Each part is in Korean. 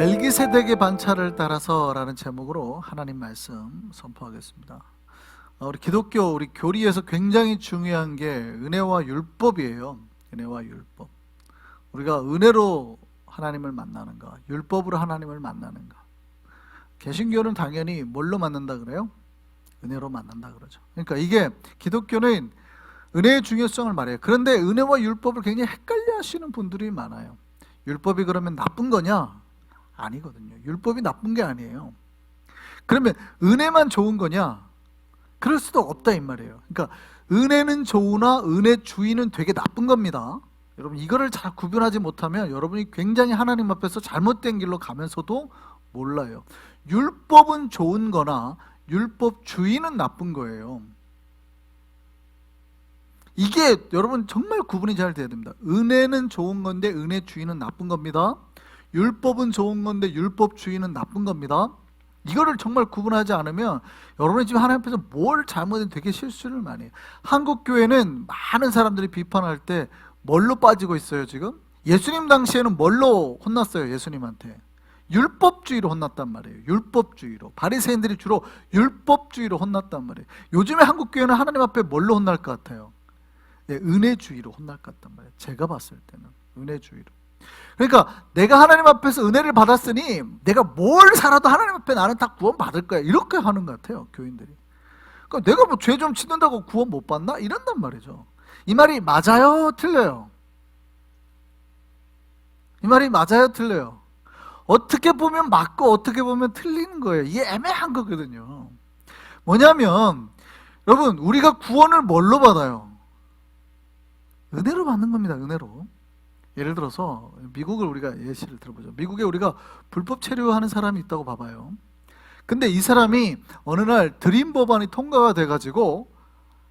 멜기세덱의 반차를 따라서라는 제목으로 하나님 말씀 선포하겠습니다. 어, 우리 기독교 우리 교리에서 굉장히 중요한 게 은혜와 율법이에요. 은혜와 율법. 우리가 은혜로 하나님을 만나는가, 율법으로 하나님을 만나는가. 개신교는 당연히 뭘로 만난다 그래요? 은혜로 만난다 그러죠. 그러니까 이게 기독교는 은혜의 중요성을 말해요. 그런데 은혜와 율법을 굉장히 헷갈려 하시는 분들이 많아요. 율법이 그러면 나쁜 거냐? 아니거든요. 율법이 나쁜 게 아니에요. 그러면 은혜만 좋은 거냐? 그럴 수도 없다 이 말이에요. 그러니까 은혜는 좋으나 은혜 주의는 되게 나쁜 겁니다. 여러분 이거를 잘 구분하지 못하면 여러분이 굉장히 하나님 앞에서 잘못된 길로 가면서도 몰라요. 율법은 좋은 거나 율법 주의는 나쁜 거예요. 이게 여러분 정말 구분이 잘 돼야 됩니다. 은혜는 좋은 건데 은혜 주의는 나쁜 겁니다. 율법은 좋은 건데 율법 주의는 나쁜 겁니다. 이거를 정말 구분하지 않으면 여러분이 지금 하나님 앞에서 뭘 잘못은 되게 실수를 많이 해요. 한국 교회는 많은 사람들이 비판할 때 뭘로 빠지고 있어요, 지금? 예수님 당시에는 뭘로 혼났어요, 예수님한테? 율법주의로 혼났단 말이에요. 율법주의로. 바리새인들이 주로 율법주의로 혼났단 말이에요. 요즘에 한국 교회는 하나님 앞에 뭘로 혼날 것 같아요? 예, 은혜주의로 혼날 것 같단 말이에요. 제가 봤을 때는 은혜주의로. 그러니까 내가 하나님 앞에서 은혜를 받았으니 내가 뭘 살아도 하나님 앞에 나는 다 구원 받을 거야. 이렇게 하는 것 같아요, 교인들이. 그러니까 내가 뭐 죄 좀 짓는다고 구원 못 받나? 이런단 말이죠. 이 말이 맞아요, 틀려요? 이 말이 맞아요, 틀려요? 어떻게 보면 맞고 어떻게 보면 틀리는 거예요. 이게 애매한 거거든요. 뭐냐면 여러분 우리가 구원을 뭘로 받아요? 은혜로 받는 겁니다. 은혜로. 예를 들어서 미국을 우리가 예시를 들어보죠. 미국에 우리가 불법 체류하는 사람이 있다고 봐봐요. 근데 이 사람이 어느 날 드림 법안이 통과가 돼가지고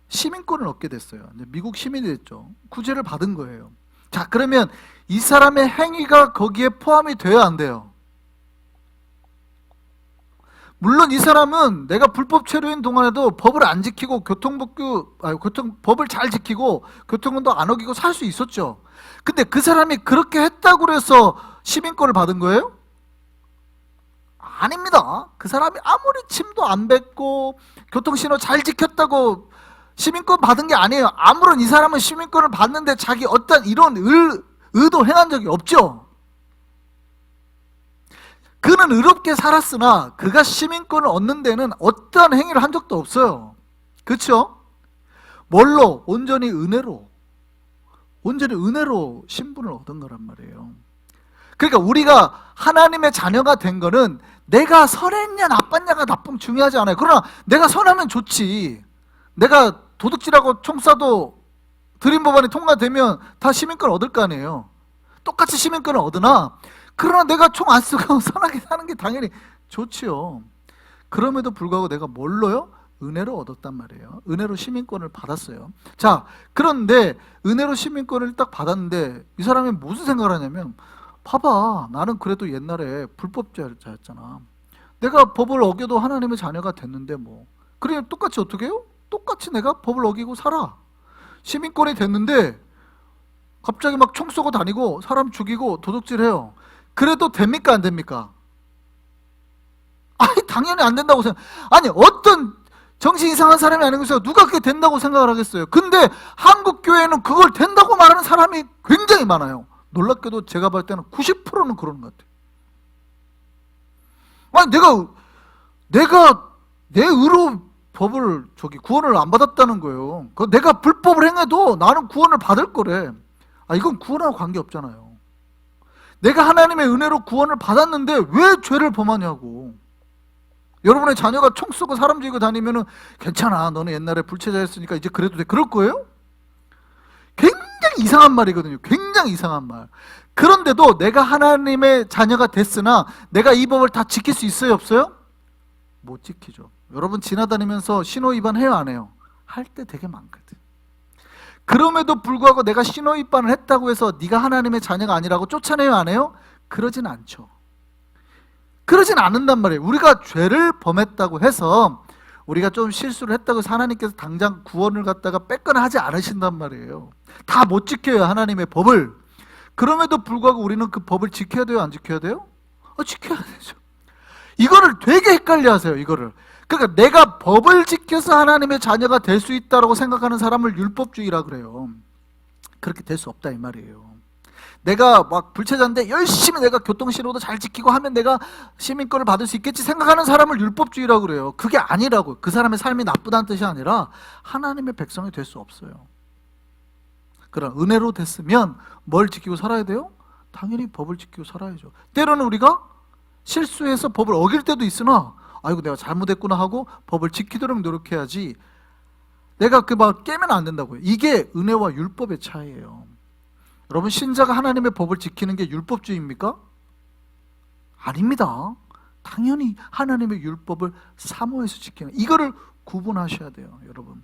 시민권을 얻게 됐어요. 미국 시민이 됐죠. 구제를 받은 거예요. 자, 그러면 이 사람의 행위가 거기에 포함이 돼야 안 돼요. 물론 이 사람은 내가 불법 체류인 동안에도 법을 안 지키고 교통법규, 아 교통 법을 잘 지키고 교통운도 안 어기고 살 수 있었죠. 근데 그 사람이 그렇게 했다고 해서 시민권을 받은 거예요? 아닙니다. 그 사람이 아무리 침도 안 뱉고 교통신호 잘 지켰다고 시민권 받은 게 아니에요. 아무런 이 사람은 시민권을 받는데 자기 어떤 이런 의, 의도 행한 적이 없죠. 그는 의롭게 살았으나 그가 시민권을 얻는 데는 어떠한 행위를 한 적도 없어요. 그렇죠? 뭘로? 온전히 은혜로. 온전히 은혜로 신분을 얻은 거란 말이에요. 그러니까 우리가 하나님의 자녀가 된 거는 내가 선했냐 나빴냐가 나쁨 중요하지 않아요. 그러나 내가 선하면 좋지. 내가 도둑질하고 총 쏴도 드림 법안이 통과되면 다 시민권 얻을 거 아니에요. 똑같이 시민권을 얻으나 그러나 내가 총 안 쓰고 선하게 사는 게 당연히 좋지요. 그럼에도 불구하고 내가 뭘로요? 은혜로 얻었단 말이에요. 은혜로 시민권을 받았어요. 자, 그런데 은혜로 시민권을 딱 받았는데 이 사람이 무슨 생각을 하냐면 봐봐, 나는 그래도 옛날에 불법자였잖아. 내가 법을 어겨도 하나님의 자녀가 됐는데 뭐. 그래 똑같이 어떻게 해요? 똑같이 내가 법을 어기고 살아. 시민권이 됐는데 갑자기 막 총 쏘고 다니고 사람 죽이고 도둑질해요. 그래도 됩니까 안 됩니까? 아니 당연히 안 된다고 생각. 아니 어떤 정신 이상한 사람이 아니고서 누가 그게 된다고 생각을 하겠어요. 근데 한국 교회는 그걸 된다고 말하는 사람이 굉장히 많아요. 놀랍게도 제가 볼 때는 90%는 그러는 것 같아요. 아니 내가 내가 내 의로 법을 저기 구원을 안 받았다는 거예요. 그 내가 불법을 행해도 나는 구원을 받을 거래. 아 이건 구원하고 관계 없잖아요. 내가 하나님의 은혜로 구원을 받았는데 왜 죄를 범하냐고. 여러분의 자녀가 총 쏘고 사람 죽이고 다니면은 괜찮아. 너는 옛날에 불체자였으니까 이제 그래도 돼. 그럴 거예요? 굉장히 이상한 말이거든요. 굉장히 이상한 말. 그런데도 내가 하나님의 자녀가 됐으나 내가 이 법을 다 지킬 수 있어요, 없어요? 못 지키죠. 여러분 지나다니면서 신호 위반 해요, 안 해요? 할 때 되게 많거든. 그럼에도 불구하고 내가 신호 위반을 했다고 해서 네가 하나님의 자녀가 아니라고 쫓아내요, 안 해요? 그러진 않죠. 그러진 않는단 말이에요. 우리가 죄를 범했다고 해서 우리가 좀 실수를 했다고 해서 하나님께서 당장 구원을 갖다가 뺏거나 하지 않으신단 말이에요. 다 못 지켜요, 하나님의 법을. 그럼에도 불구하고 우리는 그 법을 지켜야 돼요, 안 지켜야 돼요? 어, 지켜야 되죠. 이거를 되게 헷갈려 하세요, 이거를. 그러니까 내가 법을 지켜서 하나님의 자녀가 될 수 있다라고 생각하는 사람을 율법주의라 그래요. 그렇게 될 수 없다 이 말이에요. 내가 막 불체자인데 열심히 내가 교통신호도 잘 지키고 하면 내가 시민권을 받을 수 있겠지 생각하는 사람을 율법주의라고 그래요. 그게 아니라고. 그 사람의 삶이 나쁘다는 뜻이 아니라 하나님의 백성이 될 수 없어요. 그런 은혜로 됐으면 뭘 지키고 살아야 돼요? 당연히 법을 지키고 살아야죠. 때로는 우리가 실수해서 법을 어길 때도 있으나 아이고 내가 잘못했구나 하고 법을 지키도록 노력해야지 내가 그 막 깨면 안 된다고요. 이게 은혜와 율법의 차이예요. 여러분 신자가 하나님의 법을 지키는 게 율법주의입니까? 아닙니다. 당연히 하나님의 율법을 사모해서 지키는 이거를 구분하셔야 돼요, 여러분.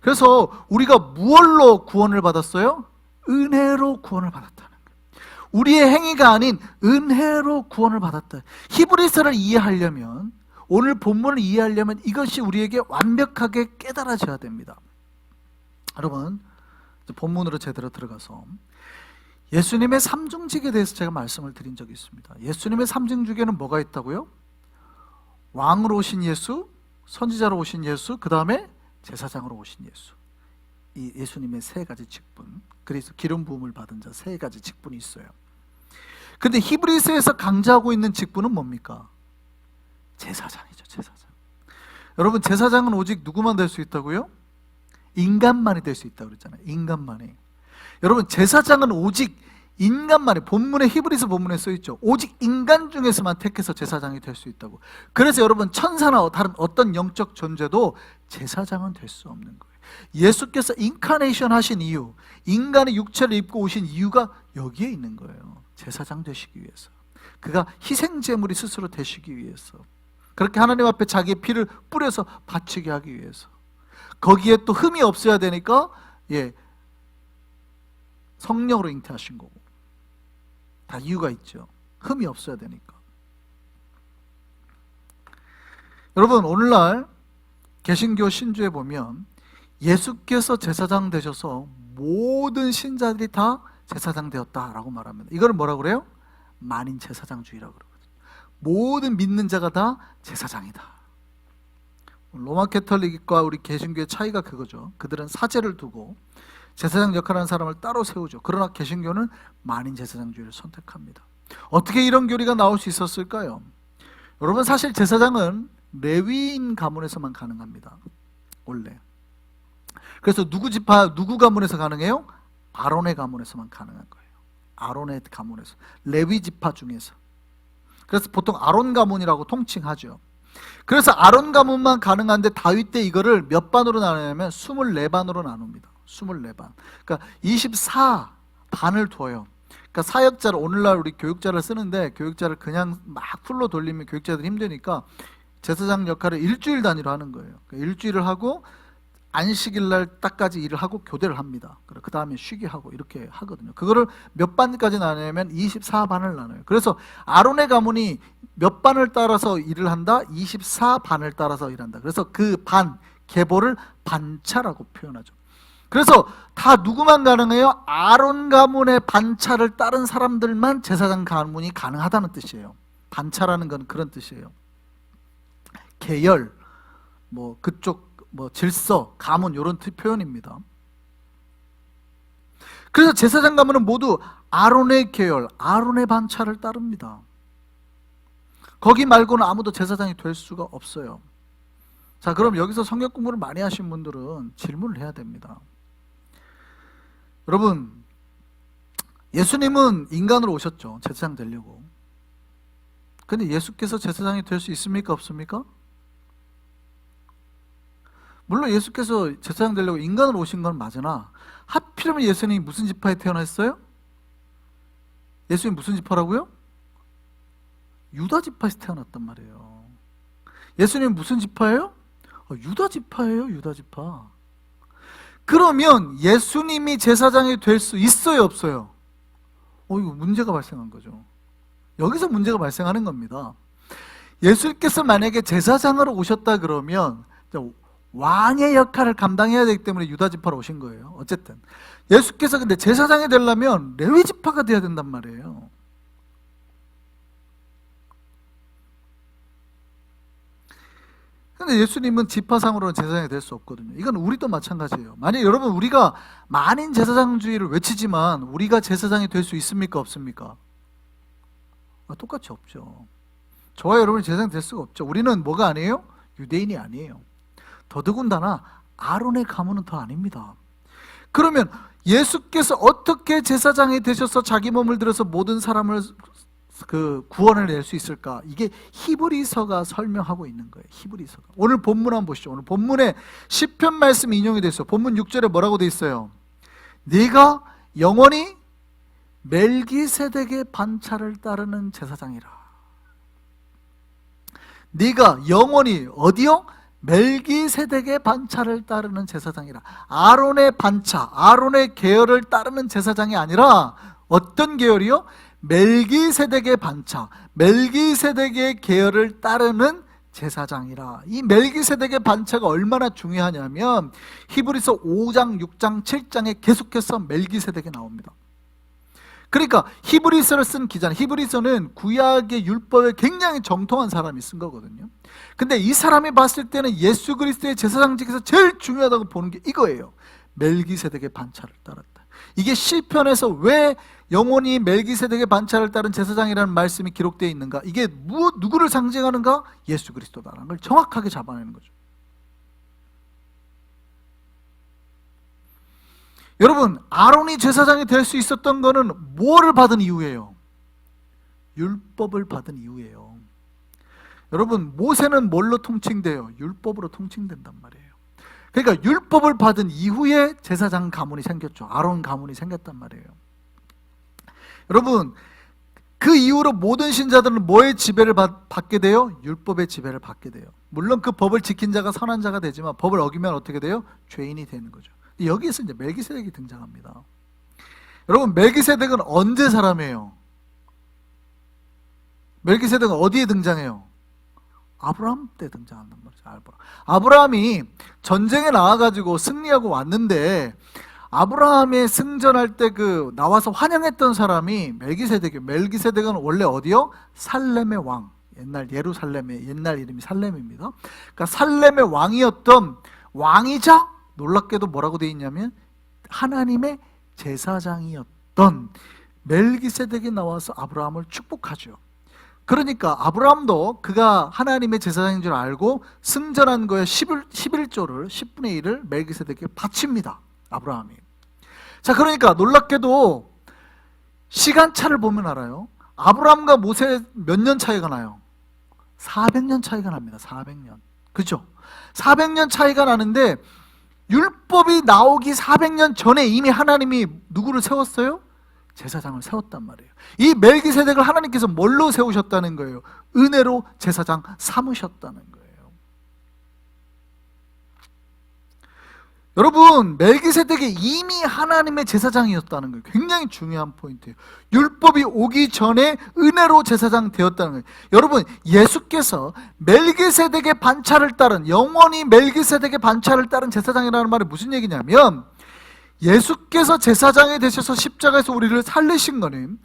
그래서 우리가 무얼로 구원을 받았어요? 은혜로 구원을 받았다는 거예요. 우리의 행위가 아닌 은혜로 구원을 받았다. 히브리서를 이해하려면 오늘 본문을 이해하려면 이것이 우리에게 완벽하게 깨달아져야 됩니다. 여러분, 본문으로 제대로 들어가서 예수님의 삼중직에 대해서 제가 말씀을 드린 적이 있습니다. 예수님의 삼중직에는 뭐가 있다고요? 왕으로 오신 예수, 선지자로 오신 예수, 그 다음에 제사장으로 오신 예수. 이 예수님의 세 가지 직분. 그래서 기름 부음을 받은 자 세 가지 직분이 있어요. 근데 히브리서에서 강조하고 있는 직분은 뭡니까? 제사장이죠, 제사장. 여러분, 제사장은 오직 누구만 될 수 있다고요? 인간만이 될 수 있다고 그랬잖아요. 인간만이. 여러분, 제사장은 오직 인간만이 본문에 히브리서 본문에 써 있죠. 오직 인간 중에서만 택해서 제사장이 될 수 있다고. 그래서 여러분 천사나 다른 어떤 영적 존재도 제사장은 될 수 없는 거예요. 예수께서 인카네이션 하신 이유, 인간의 육체를 입고 오신 이유가 여기에 있는 거예요. 제사장 되시기 위해서. 그가 희생 제물이 스스로 되시기 위해서. 그렇게 하나님 앞에 자기의 피를 뿌려서 바치게 하기 위해서. 거기에 또 흠이 없어야 되니까 예. 성령으로 잉태하신 거고. 다 이유가 있죠. 흠이 없어야 되니까. 여러분, 오늘날 개신교 신주에 보면 예수께서 제사장 되셔서 모든 신자들이 다 제사장 되었다라고 말합니다. 이걸 뭐라고 그래요? 만인 제사장주의라고 그러거든요. 모든 믿는 자가 다 제사장이다. 로마 캐톨릭과 우리 개신교의 차이가 그거죠. 그들은 사제를 두고 제사장 역할하는 사람을 따로 세우죠. 그러나 개신교는 만인 제사장주의를 선택합니다. 어떻게 이런 교리가 나올 수 있었을까요? 여러분 사실 제사장은 레위인 가문에서만 가능합니다. 원래. 그래서 누구 지파 누구 가문에서 가능해요? 아론의 가문에서만 가능한 거예요. 아론의 가문에서 레위 지파 중에서. 그래서 보통 아론 가문이라고 통칭하죠. 그래서 아론 가문만 가능한데 다윗 때 이거를 몇 반으로 나누냐면 24반으로 나눕니다. 24반. 그러니까 24반을 둬요. 그러니까 사역자를 오늘날 우리 교육자를 쓰는데 교육자를 그냥 막 풀로 돌리면 교육자들이 힘드니까 제사장 역할을 일주일 단위로 하는 거예요. 그러니까 일주일을 하고 안식일 날 딱까지 일을 하고 교대를 합니다. 그 다음에 쉬게 하고 이렇게 하거든요. 그거를 몇 반까지 나누냐면 24반을 나눠요. 그래서 아론의 가문이 몇 반을 따라서 일을 한다? 24반을 따라서 일한다. 그래서 그 반, 계보를 반차라고 표현하죠. 그래서 다 누구만 가능해요? 아론 가문의 반차를 따른 사람들만 제사장 가문이 가능하다는 뜻이에요. 반차라는 건 그런 뜻이에요. 계열, 뭐 그쪽 뭐 질서, 가문 이런 표현입니다. 그래서 제사장 가문은 모두 아론의 계열, 아론의 반차를 따릅니다. 거기 말고는 아무도 제사장이 될 수가 없어요. 자, 그럼 여기서 성경 공부를 많이 하신 분들은 질문을 해야 됩니다. 여러분, 예수님은 인간으로 오셨죠. 제사장 되려고. 근데 예수께서 제사장이 될 수 있습니까? 없습니까? 물론 예수께서 제사장 되려고 인간으로 오신 건 맞으나 하필이면 예수님이 무슨 지파에 태어났어요? 예수님 무슨 지파라고요? 유다 지파에서 태어났단 말이에요. 예수님 무슨 지파예요? 어, 유다 지파예요, 유다 지파. 그러면 예수님이 제사장이 될 수 있어요, 없어요? 어, 이거 문제가 발생한 거죠. 여기서 문제가 발생하는 겁니다. 예수께서 만약에 제사장으로 오셨다 그러면 왕의 역할을 감당해야 되기 때문에 유다 지파로 오신 거예요. 어쨌든 예수께서 근데 제사장이 되려면 레위 지파가 돼야 된단 말이에요. 근데 예수님은 지파상으로는 제사장이 될 수 없거든요. 이건 우리도 마찬가지예요. 만약 여러분 우리가 만인 제사장주의를 외치지만 우리가 제사장이 될 수 있습니까? 없습니까? 아, 똑같이 없죠. 저와 여러분이 제사장 될 수가 없죠. 우리는 뭐가 아니에요? 유대인이 아니에요. 더더군다나 아론의 가문은 더 아닙니다. 그러면 예수께서 어떻게 제사장이 되셔서 자기 몸을 들어서 모든 사람을 그 구원을 낼 수 있을까? 이게 히브리서가 설명하고 있는 거예요. 히브리서가. 오늘 본문 한번 보시죠. 오늘 본문에 시편 말씀 인용이 됐어요. 본문 6절에 뭐라고 돼 있어요? 네가 영원히 멜기세덱의 반차를 따르는 제사장이라. 네가 영원히 어디요? 멜기세덱의 반차를 따르는 제사장이라. 아론의 반차, 아론의 계열을 따르는 제사장이 아니라 어떤 계열이요? 멜기세덱의 반차, 멜기세덱의 계열을 따르는 제사장이라. 이 멜기세덱의 반차가 얼마나 중요하냐면 히브리서 5장, 6장, 7장에 계속해서 멜기세덱이 나옵니다. 그러니까 히브리서를 쓴 기자는 히브리서는 구약의 율법에 굉장히 정통한 사람이 쓴 거거든요. 근데 이 사람이 봤을 때는 예수 그리스도의 제사장직에서 제일 중요하다고 보는 게 이거예요. 멜기세덱의 반차를 따랐다. 이게 시편에서 왜 영원히 멜기세덱의 반차를 따른 제사장이라는 말씀이 기록되어 있는가? 이게 무, 누구를 상징하는가? 예수 그리스도다라는 걸 정확하게 잡아내는 거죠. 여러분, 아론이 제사장이 될 수 있었던 거는 뭐를 받은 이유예요? 율법을 받은 이유예요. 여러분, 모세는 뭘로 통칭돼요? 율법으로 통칭된단 말이에요. 그러니까 율법을 받은 이후에 제사장 가문이 생겼죠. 아론 가문이 생겼단 말이에요. 여러분, 그 이후로 모든 신자들은 뭐의 지배를 받, 받게 돼요? 율법의 지배를 받게 돼요. 물론 그 법을 지킨 자가 선한 자가 되지만 법을 어기면 어떻게 돼요? 죄인이 되는 거죠. 여기에서 이제 멜기세덱이 등장합니다. 여러분 멜기세덱은 언제 사람이에요? 멜기세덱은 어디에 등장해요? 아브라함 때 등장한단 말이죠. 아브라함. 아브라함이 전쟁에 나와가지고 승리하고 왔는데 아브라함의 승전할 때 그 나와서 환영했던 사람이 멜기세덱이에요. 멜기세덱은 원래 어디요? 살렘의 왕. 옛날 예루살렘의 옛날 이름이 살렘입니다. 그러니까 살렘의 왕이었던 왕이자 놀랍게도 뭐라고 되어 있냐면 하나님의 제사장이었던 멜기세덱이 나와서 아브라함을 축복하죠. 그러니까 아브라함도 그가 하나님의 제사장인 줄 알고 승전한 거에 11, 11조를 10분의 1을 멜기세덱에게 바칩니다. 아브라함이. 자, 그러니까 놀랍게도 시간차를 보면 알아요. 아브라함과 모세 몇 년 차이가 나요? 400년 차이가 납니다. 400년. 그죠? 400년 차이가 나는데 율법이 나오기 400년 전에 이미 하나님이 누구를 세웠어요? 제사장을 세웠단 말이에요. 이 멜기세덱을 하나님께서 뭘로 세우셨다는 거예요? 은혜로 제사장 삼으셨다는 거예요. 여러분, 멜기세덱이 이미 하나님의 제사장이었다는 거예요. 굉장히 중요한 포인트예요. 율법이 오기 전에 은혜로 제사장 되었다는 거예요. 여러분, 예수께서 멜기세덱의 반차를 따른 영원히 멜기세덱의 반차를 따른 제사장이라는 말이 무슨 얘기냐면 예수께서 제사장이 되셔서 십자가에서 우리를 살리신 거는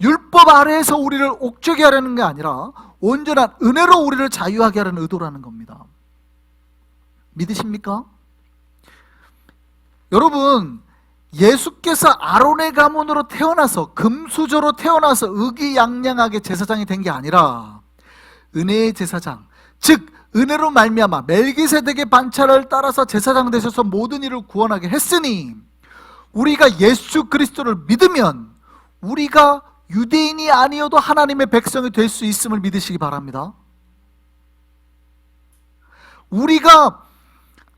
율법 아래에서 우리를 옥죄게 하려는 게 아니라 온전한 은혜로 우리를 자유하게 하려는 의도라는 겁니다. 믿으십니까? 여러분 예수께서 아론의 가문으로 태어나서 금수저로 태어나서 의기양양하게 제사장이 된 게 아니라 은혜의 제사장 즉 은혜로 말미암아 멜기세덱의 반차를 따라서 제사장 되셔서 모든 일을 구원하게 했으니 우리가 예수 그리스도를 믿으면 우리가 유대인이 아니어도 하나님의 백성이 될 수 있음을 믿으시기 바랍니다. 우리가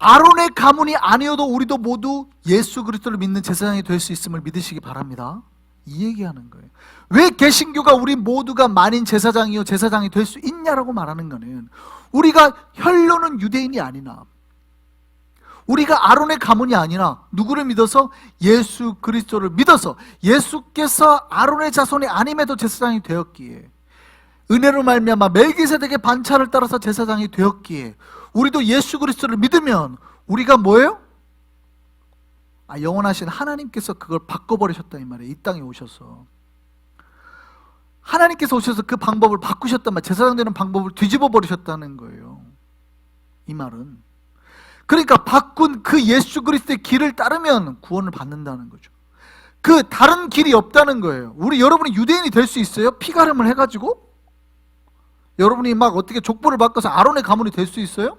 아론의 가문이 아니어도 우리도 모두 예수 그리스도를 믿는 제사장이 될 수 있음을 믿으시기 바랍니다. 이 얘기하는 거예요. 왜 개신교가 우리 모두가 만인 제사장이요 제사장이 될 수 있냐라고 말하는 거는 우리가 혈로는 유대인이 아니나 우리가 아론의 가문이 아니라 누구를 믿어서 예수 그리스도를 믿어서 예수께서 아론의 자손이 아님에도 제사장이 되었기에 은혜로 말미암아 멜기세덱의 반차를 따라서 제사장이 되었기에 우리도 예수 그리스도를 믿으면 우리가 뭐예요? 아, 영원하신 하나님께서 그걸 바꿔버리셨다 이 말이에요. 이 땅에 오셔서 하나님께서 오셔서 그 방법을 바꾸셨단 말이에요. 제사장 되는 방법을 뒤집어 버리셨다는 거예요. 이 말은. 그러니까 바꾼 그 예수 그리스도의 길을 따르면 구원을 받는다는 거죠. 그 다른 길이 없다는 거예요. 우리 여러분이 유대인이 될 수 있어요? 피가름을 해가지고? 여러분이 막 어떻게 족보를 바꿔서 아론의 가문이 될 수 있어요?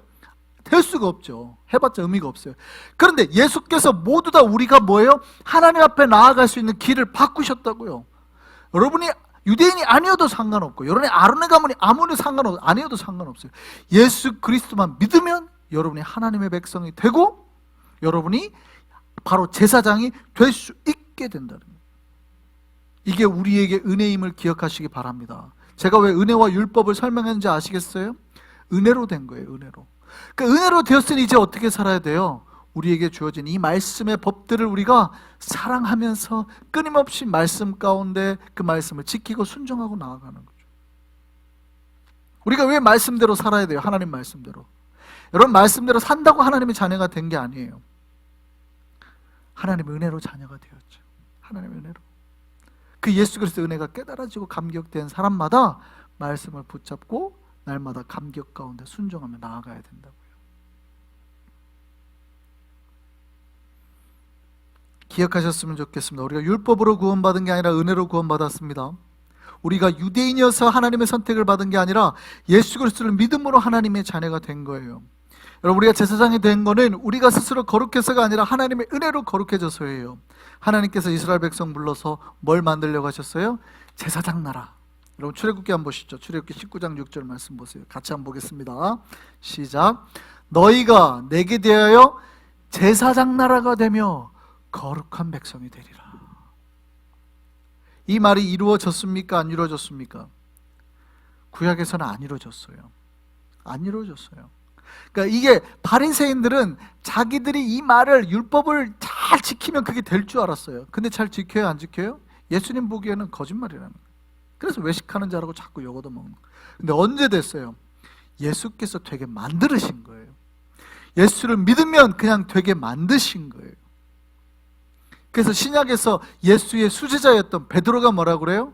될 수가 없죠. 해봤자 의미가 없어요. 그런데 예수께서 모두 다 우리가 뭐예요? 하나님 앞에 나아갈 수 있는 길을 바꾸셨다고요. 여러분이 유대인이 아니어도 상관없고, 여러분이 아론의 가문이 아무리 상관없, 아니어도 상관없어요. 예수 그리스도만 믿으면 여러분이 하나님의 백성이 되고, 여러분이 바로 제사장이 될 수 있게 된다는 거예요. 이게 우리에게 은혜임을 기억하시기 바랍니다. 제가 왜 은혜와 율법을 설명했는지 아시겠어요? 은혜로 된 거예요, 은혜로. 그 은혜로 되었으니 이제 어떻게 살아야 돼요? 우리에게 주어진 이 말씀의 법들을 우리가 사랑하면서 끊임없이 말씀 가운데 그 말씀을 지키고 순종하고 나아가는 거죠. 우리가 왜 말씀대로 살아야 돼요? 하나님 말씀대로. 여러분 말씀대로 산다고 하나님의 자녀가 된 게 아니에요. 하나님의 은혜로 자녀가 되었죠. 하나님의 은혜로. 그 예수 그리스도 은혜가 깨달아지고 감격된 사람마다 말씀을 붙잡고 날마다 감격 가운데 순종하며 나아가야 된다고요. 기억하셨으면 좋겠습니다. 우리가 율법으로 구원받은 게 아니라 은혜로 구원받았습니다. 우리가 유대인이어서 하나님의 선택을 받은 게 아니라 예수 그리스도를 믿음으로 하나님의 자녀가 된 거예요. 여러분 우리가 제사장이 된 거는 우리가 스스로 거룩해서가 아니라 하나님의 은혜로 거룩해져서예요. 하나님께서 이스라엘 백성 불러서 뭘 만들려고 하셨어요? 제사장 나라. 여러분 출애굽기 한번 보시죠. 출애굽기 19장 6절 말씀 보세요. 같이 한번 보겠습니다. 시작. 너희가 내게 대하여 제사장 나라가 되며 거룩한 백성이 되리라. 이 말이 이루어졌습니까? 안 이루어졌습니까? 구약에서는 안 이루어졌어요. 안 이루어졌어요. 그러니까 이게 바리새인들은 자기들이 이 말을 율법을 잘 지키면 그게 될 줄 알았어요. 근데 잘 지켜요, 안 지켜요? 예수님 보기에는 거짓말이라는 거예요. 그래서 외식하는 자라고 자꾸 욕 얻어먹는 거예요. 근데 언제 됐어요? 예수께서 되게 만드신 거예요. 예수를 믿으면 그냥 되게 만드신 거예요. 그래서 신약에서 예수의 수제자였던 베드로가 뭐라 그래요?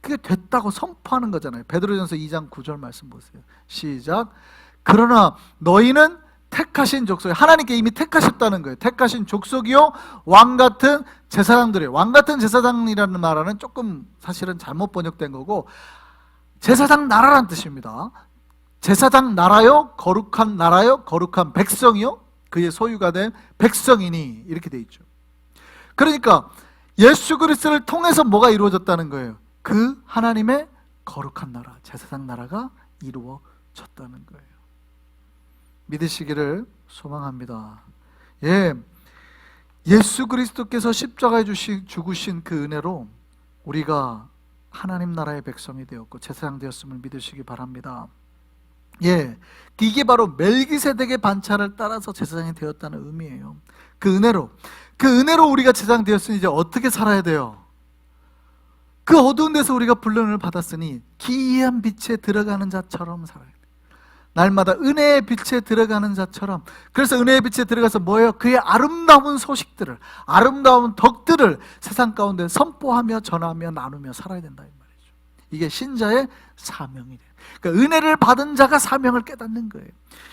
그게 됐다고 선포하는 거잖아요. 베드로전서 2장 9절 말씀 보세요. 시작. 그러나 너희는 택하신 족속, 하나님께 이미 택하셨다는 거예요. 택하신 족속이요, 왕 같은 제사장들이에요. 왕 같은 제사장이라는 말은 조금 사실은 잘못 번역된 거고, 제사장 나라란 뜻입니다. 제사장 나라요, 거룩한 나라요, 거룩한 백성이요, 그의 소유가 된 백성이니 이렇게 돼 있죠. 그러니까 예수 그리스도를 통해서 뭐가 이루어졌다는 거예요? 그 하나님의 거룩한 나라, 제사장 나라가 이루어졌다는 거예요. 믿으시기를 소망합니다. 예. 예수 그리스도께서 십자가에 주신 죽으신 그 은혜로 우리가 하나님 나라의 백성이 되었고 제사장 되었음을 믿으시기 바랍니다. 예. 이게 바로 멜기세덱의 반차를 따라서 제사장이 되었다는 의미예요. 그 은혜로 그 은혜로 우리가 제사장 되었으니 이제 어떻게 살아야 돼요? 그 어두운 데서 우리가 불륜을 받았으니 기이한 빛에 들어가는 자처럼 살아야 돼. 날마다 은혜의 빛에 들어가는 자처럼 그래서 은혜의 빛에 들어가서 뭐예요? 그의 아름다운 소식들을 아름다운 덕들을 세상 가운데 선포하며 전하며 나누며 살아야 된다 이 말이죠. 이게 신자의 사명이 돼요. 그러니까 은혜를 받은 자가 사명을 깨닫는 거예요.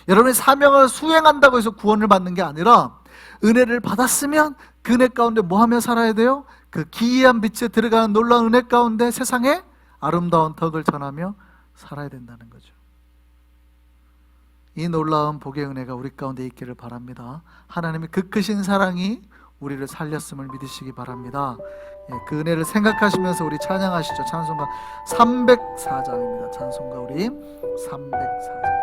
여러분이 사명을 수행한다고 해서 구원을 받는 게 아니라 은혜를 받았으면 그 은혜 가운데 뭐 하며 살아야 돼요? 그 기이한 빛에 들어가는 놀라운 은혜 가운데 세상에 아름다운 덕을 전하며 살아야 된다는 거죠. 이 놀라운 복의 은혜가 우리 가운데 있기를 바랍니다. 하나님의 그 크신 사랑이 우리를 살렸음을 믿으시기 바랍니다. 예, 그 은혜를 생각하시면서 우리 찬양하시죠. 찬송가 304장입니다. 찬송가 우리 304장.